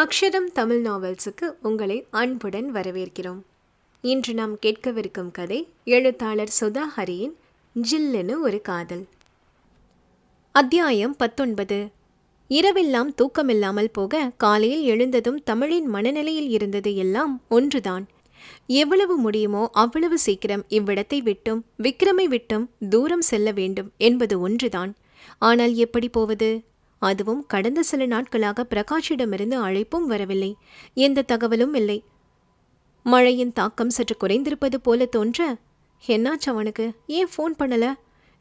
அக்ஷரம் தமிழ் நாவல்ஸுக்கு உங்களை அன்புடன் வரவேற்கிறோம். இன்று நாம் கேட்கவிருக்கும் கதை எழுத்தாளர் சுதா ஹரியின் ஜில்லுன்னு ஒரு காதல். அத்தியாயம் பத்தொன்பது. இரவெல்லாம் தூக்கமில்லாமல் போக காலையில் எழுந்ததும் தமிழின் மனநிலையில் இருந்தது எல்லாம் ஒன்றுதான். எவ்வளவு முடியுமோ அவ்வளவு சீக்கிரம் இவ்விடத்தை விட்டும் விக்ரமை விட்டும் தூரம் செல்ல வேண்டும் என்பது ஒன்றுதான். ஆனால் எப்படி போவது? அதுவும் கடந்த சில நாட்களாக பிரகாஷிடமிருந்து அழைப்பும் வரவில்லை. எந்த தகவலும் இல்லை. மழையின் தாக்கம் சற்று குறைந்திருப்பது போல தோன்ற என்னாச்சு அவனுக்கு? ஏன் ஃபோன் பண்ணல?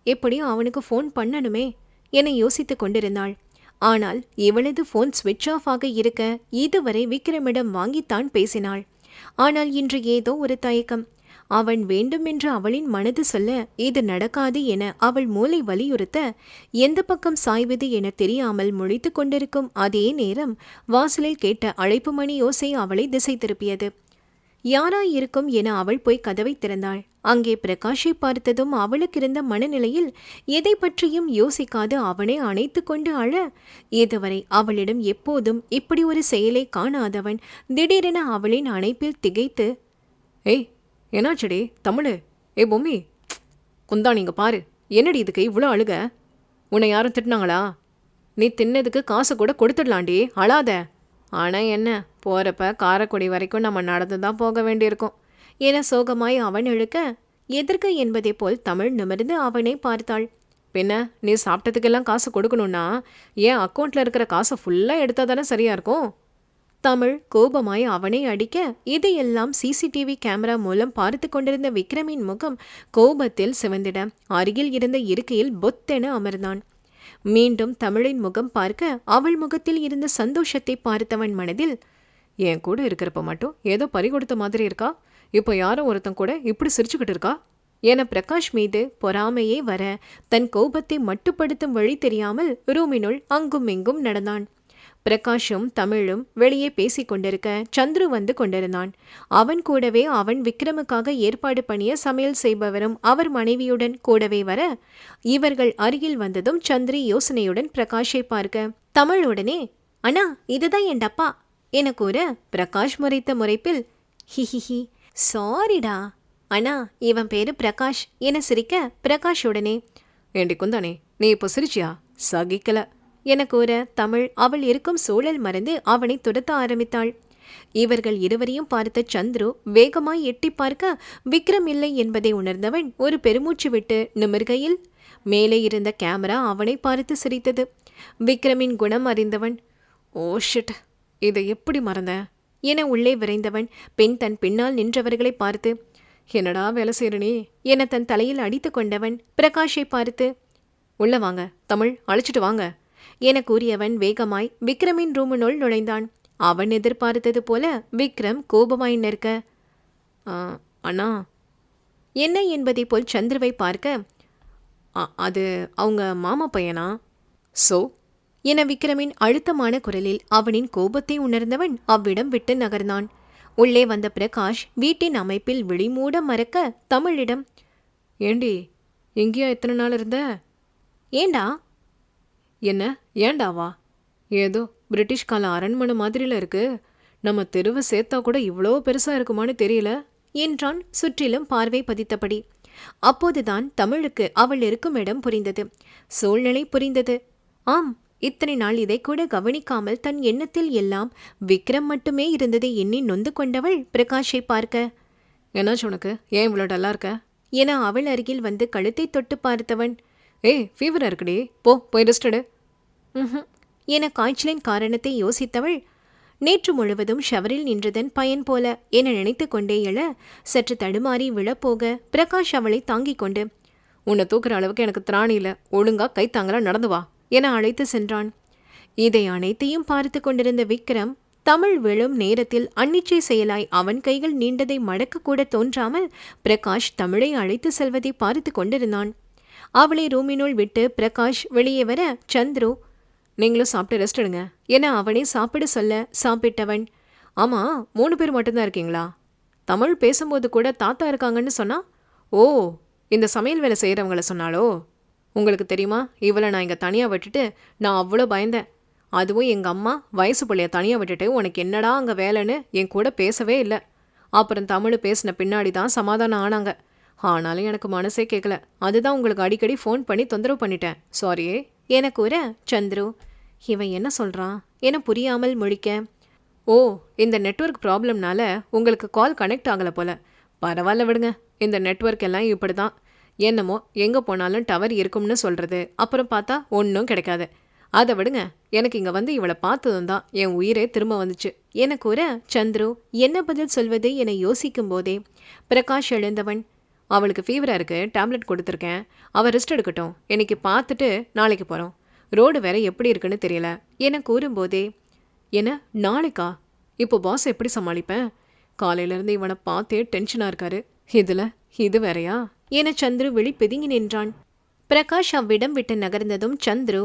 எப்படியும் அவனுக்கு ஃபோன் பண்ணணுமே? என யோசித்துக் கொண்டிருந்தாள். ஆனால் இவளது ஃபோன் ஸ்விட்ச் ஆஃப் ஆக இருக்க இதுவரை விக்ரமிடம் வாங்கித்தான் பேசினாள். ஆனால் இன்று ஏதோ ஒரு தயக்கம் அவன் வேண்டுமென்று அவளின் மனது சொல்ல இது நடக்காது என அவள் மூளை வலியுறுத்த எந்த பக்கம் சாய்வது என தெரியாமல் முழித்து கொண்டிருக்கும் அதே நேரம் வாசலில் கேட்ட அழைப்பு மணி யோசை அவளை திசை திருப்பியது. யாராயிருக்கும் என அவள் போய் கதவை திறந்தாள். அங்கே பிரகாஷை பார்த்ததும் அவளுக்கிருந்த மனநிலையில் எதை பற்றியும் யோசிக்காது அவனை அணைத்து கொண்டு அழ. இதுவரை அவளிடம் எப்போதும் இப்படி ஒரு செயலை காணாதவன் திடீரென அவளின் அணைப்பில் திகைத்து ஏய் என்னாச்சடி? தமிழு. ஏ பொம்மி. குந்தா நீங்கள் பாரு. என்னடி இதுக்கு இவ்வளோ அழுக? உன்னை யாரும் திட்டினாங்களா? நீ தின்னதுக்கு காசு கூட கொடுத்துடலாண்டி. அழாத. ஆனால் என்ன? போகிறப்ப காரைக்குடி வரைக்கும் நம்ம நடந்து தான் போக வேண்டியிருக்கும். என சோகமாய் அவன் இழுக்க எதற்கு என்பதை போல் தமிழ் நிமிர்ந்து அவனை பார்த்தாள். பின்ன நீ சாப்பிட்டதுக்கெல்லாம் காசு கொடுக்கணும்னா ஏன் அக்கௌண்ட்டில் இருக்கிற காசை ஃபுல்லாக எடுத்தால் தானே சரியாக இருக்கும்? தமிழ் கோபமாய் அவனை அடிக்க இதையெல்லாம் சிசிடிவி கேமரா மூலம் பார்த்து கொண்டிருந்த விக்ரமின் முகம் கோபத்தில் சிவந்திட. அருகில் இருந்த இருக்கையில் பொத்தென அமர்ந்தான். மீண்டும் தமிழின் முகம் பார்க்க அவள் முகத்தில் இருந்த சந்தோஷத்தை பார்த்தவன் மனதில் என் கூட இருக்கிறப்ப மட்டும் ஏதோ பறி கொடுத்த மாதிரி இருக்கா? இப்போ யாரும் ஒருத்தன் கூட இப்படி சிரிச்சுக்கிட்டு இருக்கா? என பிரகாஷ் மீது பொறாமையே வர தன் கோபத்தை மட்டுப்படுத்தும் வழி தெரியாமல் ரூமினுள் அங்கும் இங்கும் நடந்தான். பிரகாஷும் தமிழும் வெளியே பேசிக் கொண்டிருக்க சந்துரு வந்து கொண்டிருந்தான். அவன் கூடவே அவன் விக்ரமுக்காக ஏற்பாடு பண்ணிய சமையல் செய்பவரும் அவர் மனைவியுடன் கூடவே வர இவர்கள் அருகில் வந்ததும் சந்திரி யோசனையுடன் பிரகாஷை பார்க்க தமிழுடனே அண்ணா இதுதான் என் டப்பா என கூற பிரகாஷ் முறைத்த முறைப்பில் ஹிஹிஹி சாரிடா அண்ணா இவன் பேரு பிரகாஷ் என சிரிக்க பிரகாஷ் உடனே ஏண்டி குந்தானே நீ இப்போ சிரிச்சியா? சகிக்கல. என கூற தமிழ் அவள் இருக்கும் சூழல் மறந்து அவனை துரத்த ஆரம்பித்தாள். இவர்கள் இருவரையும் பார்த்த சந்துரு வேகமாய் எட்டி பார்க்க விக்ரம் இல்லை என்பதை உணர்ந்தவன் ஒரு பெருமூச்சு விட்டு நிமிர்கையில் மேலே இருந்த கேமரா அவனை பார்த்து சிரித்தது. விக்ரமின் குணம் அறிந்தவன் ஓ ஷிட் இதை எப்படி மறந்த? என உள்ளே விரைந்தவன் பெண் தன் பின்னால் நின்றவர்களை பார்த்து என்னடா வேலை செய்யறனே என தன் தலையில் அடித்து கொண்டவன் பிரகாஷை பார்த்து உள்ள வாங்க தமிழ் அழைச்சிட்டு வாங்க. என கூறியவன் வேகமாய் விக்ரமின் ரூமினுள் நுழைந்தான். அவன் எதிர்பார்த்தது போல விக்ரம் கோபமாய் நிற்க "ஆ, அண்ணா என்ன என்பதை போல் சந்துருவை பார்க்க? அது அவங்க மாமா பையனா? ஸோ என விக்ரமின் அழுத்தமான குரலில் அவனின் கோபத்தை உணர்ந்தவன் அவ்விடம் விட்டு நகர்ந்தான். உள்ளே வந்த பிரகாஷ் வீட்டின் அமைப்பில் விழிமூட மறக்க தமிழிடம் ஏண்டி எங்கேயா எத்தனை நாள் இருந்த? ஏண்டா என்ன ஏண்டாவா? ஏதோ பிரிட்டிஷ் கால அரண்மனை மாதிரில இருக்கு. நம்ம தெருவை சேர்த்தா கூட இவ்வளோ பெருசா இருக்குமான்னு தெரியல என்றான் சுற்றிலும் பார்வை பதித்தபடி. அப்போதுதான் தமிழுக்கு அவள் இருக்கும் இடம் புரிந்தது. சூழ்நிலை புரிந்தது. ஆம் இத்தனை நாள் இதை கூட கவனிக்காமல் தன் எண்ணத்தில் எல்லாம் விக்ரம் மட்டுமே இருந்ததை எண்ணி நொந்து கொண்டவள் பிரகாஷை பார்க்க என்னாச்சு உனக்கு? ஏன் இவ்வளோ டல்லா இருக்க? என அவள் அருகில் வந்து கழுத்தை தொட்டு பார்த்தவன். ஏய் ஃபீவராக இருக்குடி. போ போய் ரெஸ்ட் எடு. ம் என காய்ச்சலின் காரணத்தை யோசித்தவள் நேற்று முழுவதும் ஷவரில் நின்றதன் பயன் போல என நினைத்து கொண்டே எழ சற்று தடுமாறி விழப்போக பிரகாஷ் அவளை தாங்கிக் கொண்டு உன்னை தூக்குற அளவுக்கு எனக்கு திராணி இல்லை ஒழுங்கா கை நடந்து வா என அழைத்து சென்றான். இதை அனைத்தையும் பார்த்து கொண்டிருந்த விக்ரம் தமிழ் விழும் நேரத்தில் அன்னிச்சை செயலாய் அவன் கைகள் நீண்டதை மடக்கக்கூட தோன்றாமல் பிரகாஷ் தமிழை அழைத்து செல்வதை பார்த்து கொண்டிருந்தான். அவளை ரூமினுள் விட்டு பிரகாஷ் வெளியே வர சந்துரு நீங்களும் சாப்பிட்டு ரெஸ்ட் எடுங்க. ஏன்னா அவனே சாப்பிட சொல்ல சாப்பிட்டவன். ஆமா மூணு பேர் மட்டும்தான் இருக்கீங்களா? தமிழ் பேசும்போது கூட தாத்தா இருக்காங்கன்னு சொன்னா? ஓ இந்த சமையல் வேலை செய்கிறவங்கள சொன்னாலோ உங்களுக்கு தெரியுமா இவளை நான் இங்கே தனியாக விட்டுட்டு நான் அவ்வளோ பயந்தேன். அதுவும் எங்கள் அம்மா வயசு பிள்ளைய தனியாக விட்டுட்டு உனக்கு என்னடா அங்கே வேலைன்னு என் கூட பேசவே இல்லை. அப்புறம் தமிழ் பேசின பின்னாடி தான் சமாதானம் ஆனாங்க. ஆனாலும் எனக்கு மனசே கேட்கல அதுதான் உங்களுக்கு அடிக்கடி ஃபோன் பண்ணி தொந்தரவு பண்ணிட்டேன். சாரியே என கூற சந்துரு. இவன் என்ன சொல்கிறான் என புரியாமல் முழிக்க. ஓ இந்த நெட்வொர்க் ப்ராப்ளம்னால உங்களுக்கு கால் கனெக்ட் ஆகலை போல. பரவாயில்ல விடுங்க. இந்த நெட்வொர்க் எல்லாம் இப்படி தான் என்னமோ எங்கே போனாலும் டவர் இருக்கும்னு சொல்கிறது அப்புறம் பார்த்தா ஒன்றும் கிடைக்காது. அதை விடுங்க. எனக்கு இங்கே வந்து இவளை பார்த்ததும் தான் என் உயிரே திரும்ப வந்துச்சு. என கூற சந்துரு. என்ன பதில் சொல்வது என யோசிக்கும் போதே பிரகாஷ் எழுந்தவன் அவளுக்கு ஃபீவராக இருக்குது டேப்லெட் கொடுத்துருக்கேன். அவள் ரெஸ்ட் எடுக்கட்டும். இன்னைக்கு பார்த்துட்டு நாளைக்கு போகிறோம் ரோடு வேற எப்படி இருக்குன்னு தெரியல. என கூறும்போதே என்ன நாளைக்கா? இப்போ பாஸ் எப்படி சமாளிப்பேன்? காலையிலேருந்து இவனை பார்த்தே டென்ஷனாக இருக்காரு. இதில் இது வேறயா? என சந்துரு வெளி பிதுங்கி நின்றான். பிரகாஷ் அவ்விடம் விட்டு நகர்ந்ததும் சந்துரு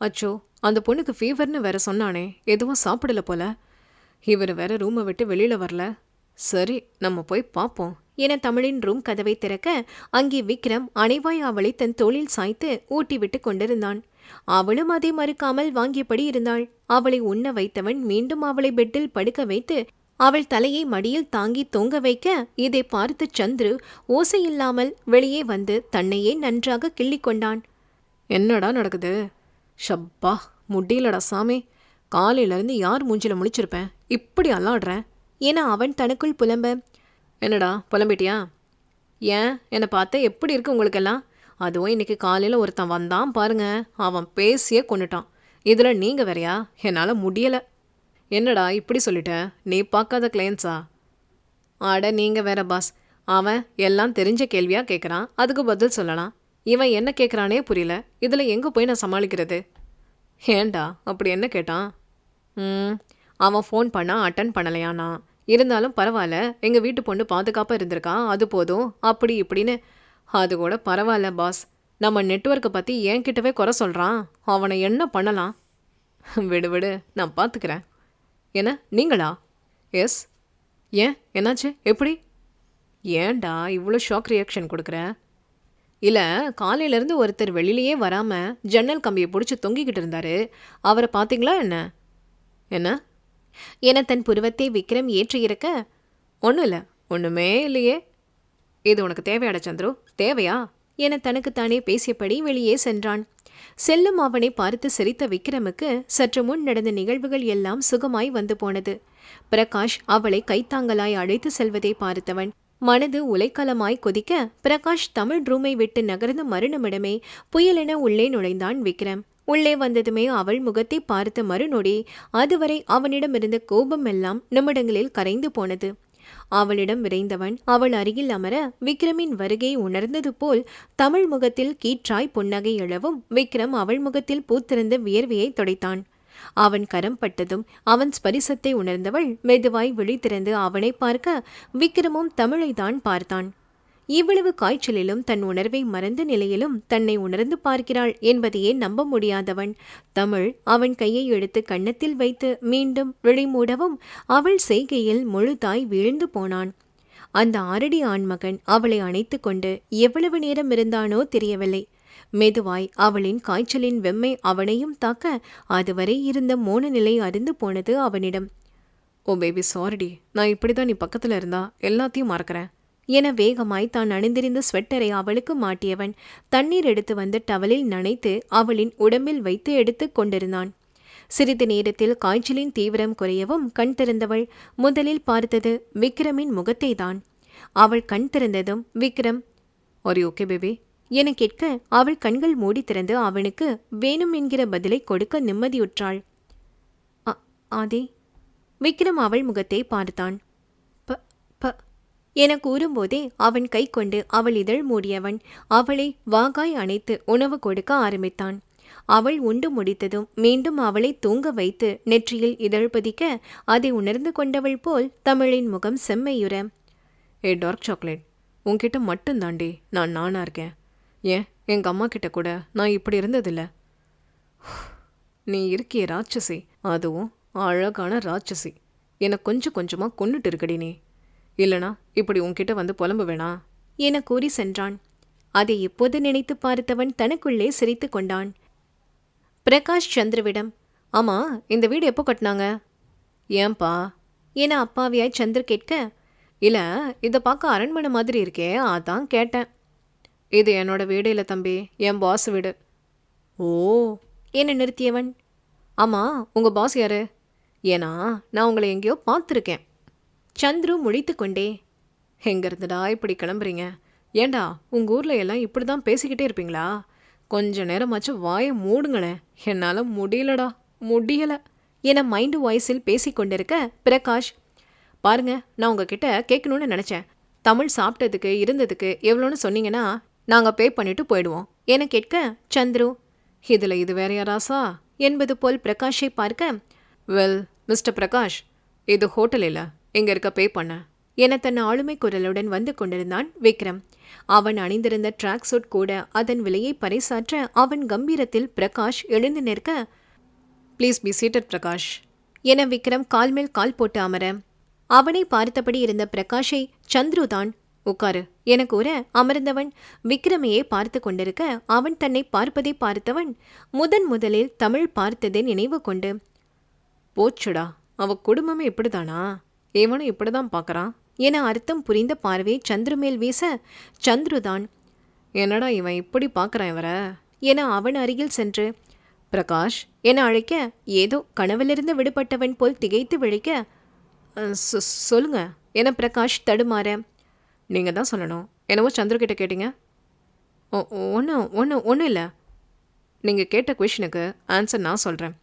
அச்சோ அந்த பொண்ணுக்கு ஃபீவர்னு வேற சொன்னானே. எதுவும் சாப்பிடல போல. இவர் வேற ரூமை விட்டு வெளியில வரல. சரி நம்ம போய் பார்ப்போம். என தமிழின் ரூம் கதவை திறக்க அங்கே விக்ரம் அனைவாய் அவளை தன் தோளில் சாய்த்து ஊட்டிவிட்டு கொண்டிருந்தான். அவளும் அதை மறுக்காமல் வாங்கியபடி இருந்தாள். அவளை உண்ண வைத்தவன் மீண்டும் அவளை பெட்டில் படுக்க வைத்து அவள் தலையை மடியில் தாங்கி தொங்க வைக்க இதை பார்த்து சந்துரு ஓசையில்லாமல் வெளியே வந்து தன்னையே நன்றாக கிள்ளிக் கொண்டான். என்னடா நடக்குது? ஷப்பா முடியலடா சாமி. காலையிலேருந்து யார் மூஞ்சில முழிச்சிருப்பேன் இப்படி அல்லாடுறேன் என அவன் தனக்குள் புலம்ப என்னடா புலம்பிட்டியா? ஏன்? என்னை பார்த்தா எப்படி இருக்கு உங்களுக்கெல்லாம்? அதுவும் இன்றைக்கி காலையில் ஒருத்தன் வந்தான் பாருங்க. அவன் பேசியே கொண்டுட்டான் இதில் நீங்கள் வேறையா? என்னால் முடியலை. என்னடா இப்படி சொல்லிட்டேன் நீ பார்க்காத கிளையன்ஸா ஆட நீங்கள் வேற பாஸ் அவன் எல்லாம் தெரிஞ்ச கேள்வியாக கேட்குறான் அதுக்கு பதில் சொல்லலாம். இவன் என்ன கேட்குறானே புரியல. இதில் எங்கே போய் நான் சமாளிக்கிறது? ஏன்டா? அப்படி என்ன கேட்டான்? ம் அவன் ஃபோன் பண்ணால் அட்டன் பண்ணலையானா இருந்தாலும் பரவாயில்ல எங்கள் வீட்டு பொண்ணு பாதுகாப்பாக இருந்திருக்கா அது போதும் அப்படி இப்படின்னு. அது கூட பரவாயில்ல பாஸ். நம்ம நெட்வொர்க்கை பற்றி என்கிட்டவே குறை சொல்கிறான் அவனை என்ன பண்ணலாம்? விடு விடு நான் பார்த்துக்கிறேன் என்ன நீங்களா? எஸ். ஏன் என்னாச்சு எப்படி? ஏன்டா இவ்வளோ ஷாக் ரியாக்ஷன் கொடுக்குற? இல்லை காலையிலேருந்து ஒருத்தர் வெளியிலேயே வராமல் ஜன்னல் கம்பியை பிடிச்சி தொங்கிக்கிட்டு இருந்தார். அவரை பார்த்தீங்களா என்ன? என்ன? என தன் புருவத்தை விக்ரம் ஏற்றியிருக்க ஒன்றும் இல்லை ஒன்றுமே இல்லையே. இது உனக்கு தேவையாட சந்துரு? தேவையா? என தனக்குத்தானே பேசியபடி வெளியே சென்றான். செல்லும் அவனை பார்த்து சிரித்த விக்ரமுக்கு சற்று முன் நடந்த நிகழ்வுகள் எல்லாம் சுகமாய் வந்து போனது. பிரகாஷ் அவளை கைத்தாங்கலாய் அழைத்து செல்வதை பார்த்தவன். மனது உலைக்கலமாய் கொதிக்க பிரகாஷ் தமிழ் ரூமை விட்டு நகர்ந்து மறுநிமிடமே புயலென உள்ளே நுழைந்தான் விக்ரம். உள்ளே வந்ததுமே அவள் முகத்தை பார்த்த மறுநொடி அதுவரை அவனிடமிருந்த கோபம் எல்லாம் நிமிடங்களில் கரைந்து போனது. அவளிடம் விரைந்தவன் அவள் அருகில் அமர விக்ரமின் வருகை உணர்ந்தது போல் தமிழ் முகத்தில் கீற்றாய் புன்னகை எழவும் விக்ரம் அவள் முகத்தில் பூத்திருந்த வியர்வையை துடைத்தான். அவன் கரம் பட்டதும் அவன் ஸ்பரிசத்தை உணர்ந்தவள் மெதுவாய் விழித்திறந்து அவனை பார்க்க விக்ரமும் தமிழை தான் பார்த்தான். இவ்வளவு காய்ச்சலிலும் தன் உணர்வை மறந்த நிலையிலும் தன்னை உணர்ந்து பார்க்கிறாள் என்பதையே நம்ப முடியாதவன்? தமிழ் அவன் கையை எடுத்து கன்னத்தில் வைத்து மீண்டும் விழிமூடவும் அவள் செய்கையில் முழுதாய் வீழ்ந்து போனான். அந்த ஆரடி ஆண்மகன் அவளை அணைத்து கொண்டு எவ்வளவு நேரம் இருந்தானோ தெரியவில்லை. மெதுவாய் அவளின் காய்ச்சலின் வெம்மை அவனையும் தாக்க அதுவரை இருந்த மோன நிலை அறிந்து போனது அவனிடம். ஓ பேபி சாரிடி நான் இப்படி தான் நீ பக்கத்தில் இருந்தா எல்லாத்தையும் மறக்கிறேன். என வேகமாய் தான் அணிந்திருந்த ஸ்வெட்டரை அவளுக்கு மாட்டியவன். தண்ணீர் எடுத்து வந்து டவலில் நனைத்து அவளின் உடம்பில் வைத்து எடுத்து கொண்டிருந்தான். சிறிது நேரத்தில் காய்ச்சலின் தீவிரம் குறையவும் கண் திறந்தவள் முதலில் பார்த்தது விக்ரமின் முகத்தை தான் அவள் கண் திறந்ததும் விக்ரம் ஒரு ஓகே பேபி என கேட்க அவள் கண்கள் மூடி திறந்து அவனுக்கு வேணும் என்கிற பதிலை கொடுக்க நிம்மதியுற்றாள். "அ- ஆதி? விக்ரம் அவள் முகத்தை பார்த்தான். என கூறும்போதே அவன் கை கொண்டு அவள் இதழ் மூடியவன். அவளை வாகாய் அணைத்து உணவு கொடுக்க ஆரம்பித்தான். அவள் உண்டு முடித்ததும் மீண்டும் அவளை தூங்க வைத்து நெற்றியில் இதழ் பதிக்க அதை உணர்ந்து கொண்டவள் போல் தமிழின் முகம் செம்மையுற. ஏ டார்க் சாக்லேட் உன்கிட்ட மட்டும் தாண்டி நான் நானா இருக்கேன். ஏன் எங்கள் அம்மா கிட்ட கூட நான் இப்படி இருந்ததில்ல? நீ இருக்கிய ராட்சசி அதுவும் அழகான ராட்சசி. என்னை கொஞ்சம் கொஞ்சமாக கொண்டுட்டு இருக்கடி நீ. இல்லனா இப்படி உன்கிட்ட வந்து புலம்ப வேணாம் என கூறி சென்றான். அதை இப்போது நினைத்து பார்த்தவன் தனக்குள்ளே சிரித்து கொண்டான். பிரகாஷ் சந்திரவிடம் ஆமாம் இந்த வீடு எப்போ கட்டினாங்க? ஏன்பா? என அப்பாவியாய் சந்திர கேட்க இல்லை இதை பார்க்க அரண்மனை மாதிரி இருக்கே அதான் கேட்டேன். இது என்னோட வீடு இல்லை தம்பி என் பாஸ் வீடு. ஓ என்னை நிறுத்தியவன் ஆமாம் உங்கள் பாஸ் யாரு? ஏன்னா நான் உங்களை எங்கேயோ பார்த்துருக்கேன். சந்துரு முழித்து கொண்டே எங்கேருந்துடா இப்படி கிளம்புறீங்க? ஏண்டா உங்கள் ஊரில் எல்லாம் இப்படி தான் பேசிக்கிட்டே இருப்பீங்களா? கொஞ்ச நேரமாச்சும் வாயை மூடுங்களேன் என்னால் முடியலடா முடியலை. என மைண்டு வாய்ஸில் பேசிக் கொண்டிருக்க பிரகாஷ் பாருங்க நான் உங்ககிட்ட கேட்கணும்னு நினச்சேன். தமிழ் சாப்பிட்டதுக்கு இருந்ததுக்கு எவ்வளோன்னு சொன்னீங்கன்னா நாங்கள் பே பண்ணிட்டு போயிடுவோம். என கேட்க சந்துரு இதில் இது வேறையா ராசா என்பது போல் பிரகாஷை பார்க்க வெல் மிஸ்டர் பிரகாஷ் இது ஹோட்டல் இல்லை. இங்க இருக்க பே பண்ண. என தன் ஆளுமை குரலுடன் வந்து கொண்டிருந்தான் விக்ரம். அவன் அணிந்திருந்த ட்ராக் சூட் கூட அதன் விலையை பறைசாற்ற அவன் கம்பீரத்தில் பிரகாஷ் எழுந்து நிற்க ப்ளீஸ் பி சீட்டட் பிரகாஷ் என விக்ரம் கால் மேல் கால் போட்டு அமர. அவனை பார்த்தபடி இருந்த பிரகாஷை சந்துருதான் உட்காரு என கூற அமர்ந்தவன் விக்ரமையே பார்த்து கொண்டிருக்க அவன் தன்னை பார்ப்பதை பார்த்தவன் முதன் முதலில் தமிழ் பார்த்ததை நினைவு கொண்டு போச்சுடா அவ குடும்பமே இப்படிதானா இவனும் இப்படிதான் பார்க்குறான். என அர்த்தம் புரிந்த பார்வை சந்துரு மேல் வீச சந்துருதான் என்னடா இவன் இப்படி பார்க்குறான் இவரை? என அவன் அருகில் சென்று பிரகாஷ் என அழைக்க ஏதோ கனவிலிருந்து விடுபட்டவன் போல் திகைத்து விழிக்க சொ- சொல்லுங்க என பிரகாஷ் தடுமாற நீங்கள் தான் சொல்லணும். என்னவோ சந்துரு கேட்டீங்க? ஓ ஒன்றும் ஒன்றும் ஒன்றும் இல்லை. நீங்கள் கேட்ட கொஷினுக்கு ஆன்சர் நான் சொல்கிறேன்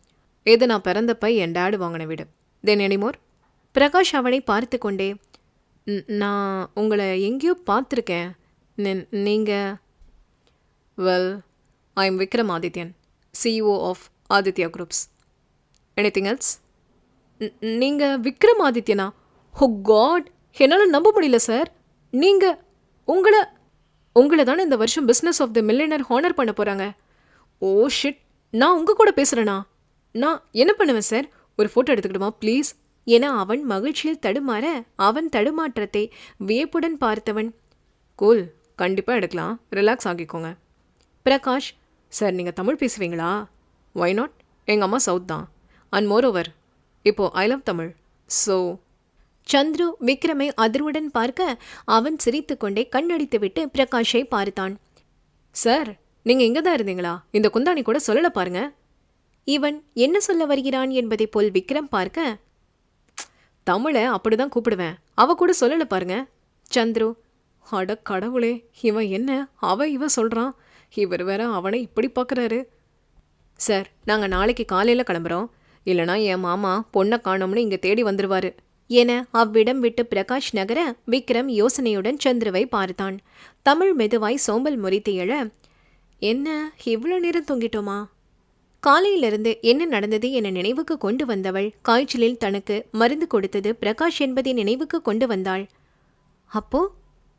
இது நான் பிறந்தப்ப என் டேடு வாங்கின வீடு. தென் எனிமோர் பிரகாஷ் அவனை பார்த்து கொண்டே நான் உங்களை எங்கேயோ பார்த்துருக்கேன். நீங்கள் well I am Vikram Adithyan CEO of Aditya groups anything else நீங்கள் விக்ரம் ஆதித்யனா ஹோ காட் என்னால் நம்ப முடியல சார் நீங்கள் உங்களை உங்களை தானே இந்த வருஷம் business of the millionaire honour பண்ண போகிறாங்க ஓ ஷிட் நான் உங்கள் கூட பேசுகிறேண்ணா நான் என்ன பண்ணுவேன் சார் ஒரு ஃபோட்டோ எடுத்துக்கிடுமா ப்ளீஸ் என அவன் மகிழ்ச்சியில் தடுமாற அவன் தடுமாற்றத்தை வியப்புடன் பார்த்தவன் கூல் கண்டிப்பாக எடுக்கலாம். ரிலாக்ஸ் ஆகிக்கோங்க பிரகாஷ் சார் நீங்கள் தமிழ் பேசுவீங்களா? ஒய் நாட் எங்கள் அம்மா சவுத் தான். அண்ட் மோர் ஓவர் இப்போது I love Tamil. So Chandru விக்ரமை அதிர்வுடன் பார்க்க அவன் சிரித்துக்கொண்டே கண்ணடித்துவிட்டு பிரகாஷை பார்த்தான். சார் நீங்கள் இங்கே தான் இருந்தீங்களா? இந்த குந்தாணி கூட சொல்லலை பாருங்க. இவன் என்ன சொல்ல வருகிறான் என்பதை போல் விக்ரம் பார்க்க தமிழை அப்படி தான் கூப்பிடுவேன். அவ கூட சொல்லலை பாருங்க. சந்துரு அட கடவுளே இவன் என்ன? அவ இவ சொல்கிறான் இவர் வேற அவனை இப்படி பார்க்குறாரு சார் நாங்கள் நாளைக்கு காலையில் கிளம்புறோம். இல்லைனா என் மாமா பொண்ணை காணோம்னு இங்கே தேடி வந்துடுவார் என அவ்விடம் விட்டு பிரகாஷ் நகர விக்ரம் யோசனையுடன் சந்துருவை பார்த்தான். தமிழ் மெதுவாய் சோம்பல் முறித்து எழ என்ன இவ்வளோ நேரம் தூங்கிட்டோமா? காலையிலிருந்து என்ன நடந்தது என நினைவுக்கு கொண்டு வந்தவள் காய்ச்சலில் தனக்கு மருந்து கொடுத்தது பிரகாஷ் என்பதை நினைவுக்கு கொண்டு வந்தாள். அப்போ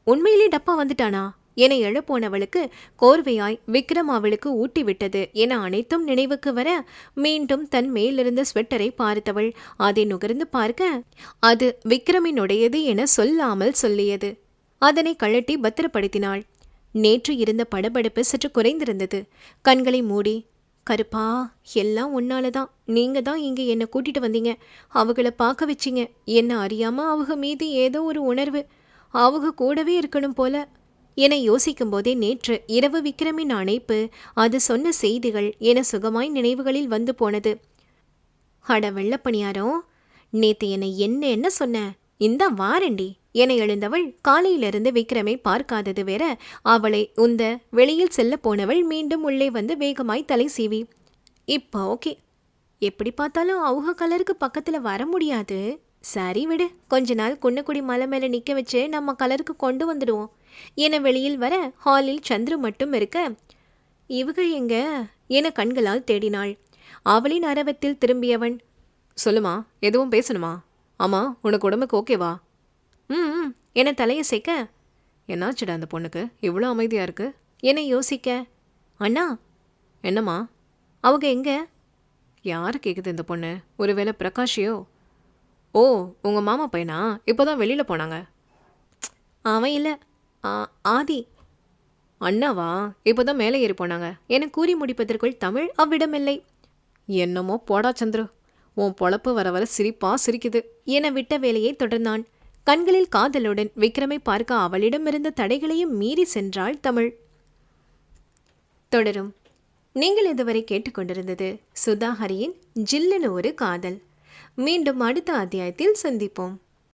உண்மையிலே டப்பா வந்துட்டானா? என எழப்போனவளுக்கு கோர்வையாய் விக்ரம் அவளுக்கு ஊட்டி விட்டது என அனைத்தும் நினைவுக்கு வர மீண்டும் தன் மேலிருந்த ஸ்வெட்டரை பார்த்தவள் அதை நுகர்ந்து பார்க்க அது விக்ரமினுடையது என சொல்லாமல் சொல்லியது. அதனை கழட்டி பத்திரப்படுத்தினாள். நேற்று இருந்த படபடப்பு சற்று குறைந்திருந்தது. கண்களை மூடி கருப்பா எல்லாம் உன்னால தான் நீங்க தான் இங்கே என்னை கூட்டிட்டு வந்தீங்க. அவங்கள பார்க்க வச்சீங்க. என்ன அறியாம அவங்க மீது ஏதோ ஒரு உணர்வு. அவங்க கூடவே இருக்கணும் போல. என யோசிக்கும் போதே நேற்று இரவு விக்ரமின் அணைப்பு அது சொன்ன செய்திகள் என சுகமாய் நினைவுகளில் வந்து போனது. அட வெள்ளப்பணியாரம் நேத்து என்னை என்ன என்ன சொன்ன? இந்த வாரண்டி என எழுந்தவள் காலையிலிருந்து விக்ரமை பார்க்காதது வேற. அவளை உந்த வெளியில் செல்ல போனவள் மீண்டும் உள்ளே வந்து வேகமாய் தலை சீவி. இப்போ ஓகே. எப்படி பார்த்தாலும் அவங்க கலருக்கு பக்கத்தில் வர முடியாது. சரி விடு கொஞ்ச நாள் குன்னக்குடி மலை மேலே நிற்க வச்சு நம்ம கலருக்கு கொண்டு வந்துடுவோம். என வெளியில் வர ஹாலில் சந்துரு மட்டும் இருக்க. இவக எங்க? என கண்களால் தேடினாள். அவளின் அரவத்தில் திரும்பியவன் சொல்லுமா எதுவும் பேசணுமா? ஆமாம் உனக்கு உடம்புக்கு ஓகேவா? ம் ம், தலையை சேர்க்க? என்னாச்சுடா அந்த பொண்ணுக்கு? இவ்வளோ அமைதியாக இருக்கு? என்னை யோசிக்க? அண்ணா? என்னம்மா? அவங்க எங்கே? யார் கேட்குது இந்த பொண்ணு? ஒருவேளை பிரகாஷியோ? ஓ உங்கள் மாமா பையனா? இப்போ தான் வெளியில் போனாங்க. அவன் இல்லை. ஆதி. அண்ணாவா? இப்போ தான் மேலே ஏறி போனாங்க. என கூறி முடிப்பதற்குள் தமிழ் அவ்விடமில்லை. என்னமோ போடா சந்துரு. உன் பொழப்பு வர வர சிரிப்பா சிரிக்குது. என விட்ட வேலையை தொடர்ந்தான். கண்களில் காதலுடன் விக்ரமை பார்க்க அவளிடமிருந்த தடைகளையும் மீறி சென்றாள் தமிழ். தொடரும். நீங்கள் இதுவரை கேட்டுக்கொண்டிருந்தது சுதாஹரியின் ஜில்லுன்னு ஒரு காதல். மீண்டும் அடுத்த அத்தியாயத்தில் சந்திப்போம்.